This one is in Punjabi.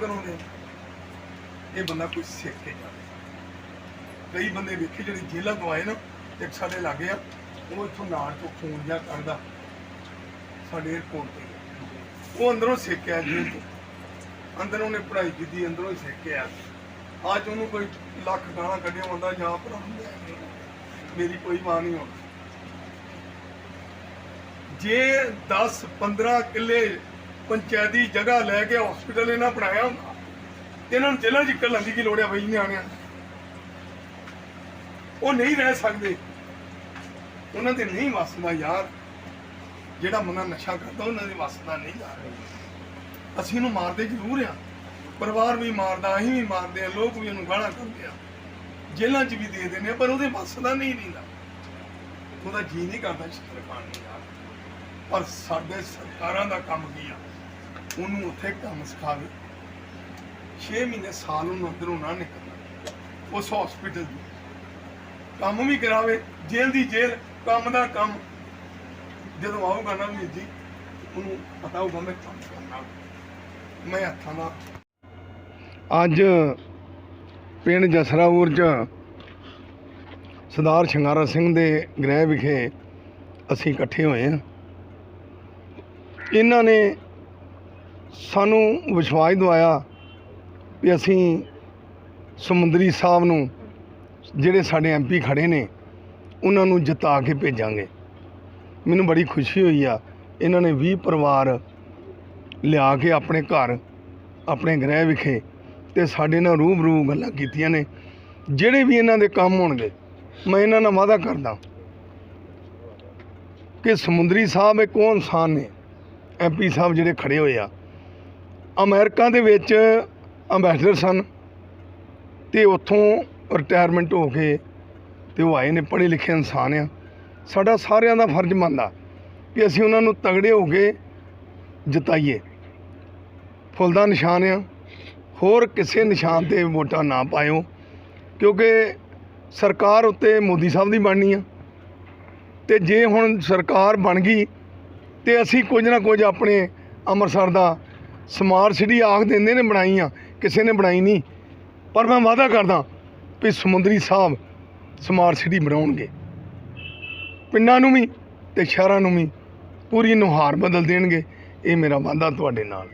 ਕਰਾਉਂਦੇ ਇਹ ਬੰਦਾ ਕੋਈ ਸਿੱਖ ਕੇ ਜਾਵੇ। ਕਈ ਬੰਦੇ ਵੇਖੇ ਜਿਹੜੇ ਜੇਲ੍ਹਾਂ ਤੋਂ ਆਏ ਨਾ, ਇੱਕ ਸਾਡੇ ਲਾਗੇ ਆ, ਉਹ ਇੱਥੋਂ ਨਾੜ ਤੋਂ ਖੂਨ ਜਿਹਾ ਕੱਢਦਾ। ਸਾਡੇ 에어ਪੋਰਟ ਤੇ। ਉਹ ਅੰਦਰੋਂ ਸਿੱਖਿਆ ਜੇਲ੍ਹ ਤੋਂ। ਅੰਦਰ ਉਹਨੇ ਪੜ੍ਹਾਈ ਕੀਤੀ, ਅੰਦਰੋਂ ਹੀ ਸਿੱਖਿਆ ਅੱਜ ਉਹਨੂੰ ਕੋਈ ਲੱਖ ਗਾਲਾਂ ਕੱਢਿਆ ਹੁੰਦਾ ਜਾਂ ਭਰਾ ਮੇਰੀ ਕੋਈ ਮਾਂ ਨਹੀਂ ਹੋਣੀ ਜੇ 10 15 ਕਿੱਲੇ ਪੰਚਾਇਤੀ ਜਗ੍ਹਾ ਲੈ ਕੇ ਹਸਪੀਟਲ ਇਹਨਾਂ ਬਣਾਇਆ ਹੁੰਦਾ। ਤੇ ਇਹਨਾਂ ਨੂੰ ਜੇਲ੍ਹਾਂ 'ਚ ਇਕੱਲ ਦੀ ਕੀ ਲੋੜ ਆ ਬਈ ਨਿਆਣਿਆਂ ਉਹ ਨਹੀਂ ਰਹਿ ਸਕਦੇ। ਉਹਨਾਂ ਦੇ ਨਹੀਂ ਵਸਦਾ ਯਾਰ। ਜਿਹੜਾ ਮੁੰਡਾ ਨਸ਼ਾ ਕਰਦਾ, ਉਹਨਾਂ ਦੇ ਵਸਦਾ ਨਹੀਂ ਯਾਰ। ਅਸੀਂ ਉਹਨੂੰ ਮਾਰਦੇ ਜ਼ਰੂਰ ਆ। ਪਰਿਵਾਰ ਵੀ ਮਾਰਦਾ, ਅਸੀਂ ਵੀ ਮਾਰਦੇ ਆ, ਲੋਕ ਵੀ ਉਹਨੂੰ ਗਾਲਾਂ ਕੱਢਦੇ ਆ। ਜੇਲ੍ਹਾਂ 'ਚ ਵੀ ਦੇ ਦਿੰਦੇ ਆ, ਪਰ ਉਹਦੇ ਵਸਦਾ ਨਹੀਂ ਰਹਿੰਦਾ ਉਹਦਾ ਜੀ ਨਹੀਂ ਕਰਦਾ, ਸ਼ਿਕਰ ਖਾਣ ਨੂੰ ਯਾਰ। ਪਰ ਸਾਡੇ ਸਰਕਾਰਾਂ ਦਾ ਕੰਮ ਕੀ ਆ? ਉਹਨੂੰ ਉੱਥੇ ਕੰਮ ਸਿਖਾਵੇ 6 ਮਹੀਨੇ ਸਾਲ ਉਹਨੂੰ ਅੰਦਰੋਂ ਨਾ ਨਿਕਲਣਾ। ਉਸ ਹਸਪੀਟਲ ਦੀ। ਕੰਮ ਵੀ ਕਰਾਵੇ, ਜੇਲ੍ਹ ਦੀ ਜੇਲ੍ਹ, ਕੰਮ ਦਾ ਕੰਮ। ਜਦੋਂ ਆਊਗਾ ਨਾ ਵੀਰ ਜੀ, ਉਹਨੂੰ ਪਤਾ ਹੋਊਗਾ ਮੈਂ ਕੰਮ ਕਰਨਾ। ਮੈਂ ਹੱਥਾਂ ਦਾ ਅੱਜ ਪਿੰਡ ਜਸਰਾਪੁਰ ਚ ਸਰਦਾਰ ਸ਼ਿੰਗਾਰਾ ਸਿੰਘ ਦੇ ਗ੍ਰਹਿ ਵਿਖੇ ਅਸੀਂ ਇਕੱਠੇ ਹੋਏ ਹਾਂ। ਇਹਨਾਂ ਨੇ ਸਾਨੂੰ ਵਿਸ਼ਵਾਸ ਦਵਾਇਆ ਵੀ ਅਸੀਂ ਸਮੁੰਦਰੀ ਸਾਹਿਬ ਨੂੰ ਜਿਹੜੇ ਸਾਡੇ ਐਮਪੀ ਖੜੇ ਨੇ, ਉਹਨਾਂ ਨੂੰ ਜਿਤਾ ਕੇ ਭੇਜਾਂਗੇ। ਮੈਨੂੰ ਬੜੀ ਖੁਸ਼ੀ ਹੋਈ ਆ, ਇਹਨਾਂ ਨੇ 20 ਪਰਿਵਾਰ ਲਿਆ ਕੇ ਆਪਣੇ ਘਰ, ਆਪਣੇ ਗ੍ਰਹਿ ਵਿਖੇ ਤੇ ਸਾਡੇ ਨਾਲ ਰੂਬਰੂ ਗੱਲਾਂ ਕੀਤੀਆਂ ਨੇ। ਜਿਹੜੇ ਵੀ ਇਹਨਾਂ ਦੇ ਕੰਮ ਹੋਣਗੇ, ਮੈਂ ਇਹਨਾਂ ਨਾਲ ਵਾਅਦਾ ਕਰਦਾ ਕਿ ਸਮੁੰਦਰੀ ਸਾਹਿਬ ਇੱਕ ਉਹ ਇਨਸਾਨ ਨੇ? ਐਮਪੀ ਸਾਹਿਬ ਜਿਹੜੇ ਖੜੇ ਹੋਏ ਆ, ਅਮਰੀਕਾ ਦੇ ਵਿੱਚ ਅੰਬੈਸਡਰ ਸਨ ਤੇ ਉੱਥੋਂ ਰਿਟਾਇਰਮੈਂਟ ਹੋ ਕੇ ਤੇ ਉਹ ਆਏ ਨੇ ਪੜ੍ਹੇ ਲਿਖੇ ਇਨਸਾਨ ਆ। ਸਾਡਾ ਸਾਰਿਆਂ ਦਾ ਫਰਜ਼ ਮੰਨਦਾ ਕਿ ਅਸੀਂ ਉਹਨਾਂ ਨੂੰ ਤਗੜੇ ਹੋ ਕੇ ਜਿਤਾਈਏ। ਫੁੱਲ ਦਾ ਨਿਸ਼ਾਨ ਆ। ਹੋਰ ਕਿਸੇ ਨਿਸ਼ਾਨ ਤੇ ਵੋਟਾਂ ਨਾ ਪਾਇਓ, ਕਿਉਂਕਿ ਸਰਕਾਰ ਉੱਤੇ ਮੋਦੀ ਸਾਹਿਬ ਦੀ ਬਣਨੀ ਆ। ਤੇ ਜੇ ਹੁਣ ਸਰਕਾਰ ਬਣ ਗਈ ਤੇ ਅਸੀਂ ਕੁਝ ਨਾ ਕੁਝ ਆਪਣੇ ਅੰਮ੍ਰਿਤਸਰ ਦਾ ਸਮਾਰਟ ਸਿਟੀ ਆਖ ਦਿੰਦੇ ਨੇ ਬਣਾਈ ਆ ਕਿਸੇ ਨੇ ਬਣਾਈ ਨਹੀਂ। ਪਰ ਮੈਂ ਵਾਅਦਾ ਕਰਦਾ ਵੀ ਸਮੁੰਦਰੀ ਸਾਹਿਬ ਸਮਾਰਟ ਸਿਟੀ ਬਣਾਉਣਗੇ। ਪਿੰਡਾਂ ਨੂੰ ਵੀ ਤੇ ਸ਼ਹਿਰਾਂ ਨੂੰ ਵੀ ਪੂਰੀ ਨੁਹਾਰ ਬਦਲ ਦੇਣਗੇ, ਇਹ ਮੇਰਾ ਵਾਅਦਾ ਤੁਹਾਡੇ ਨਾਲ।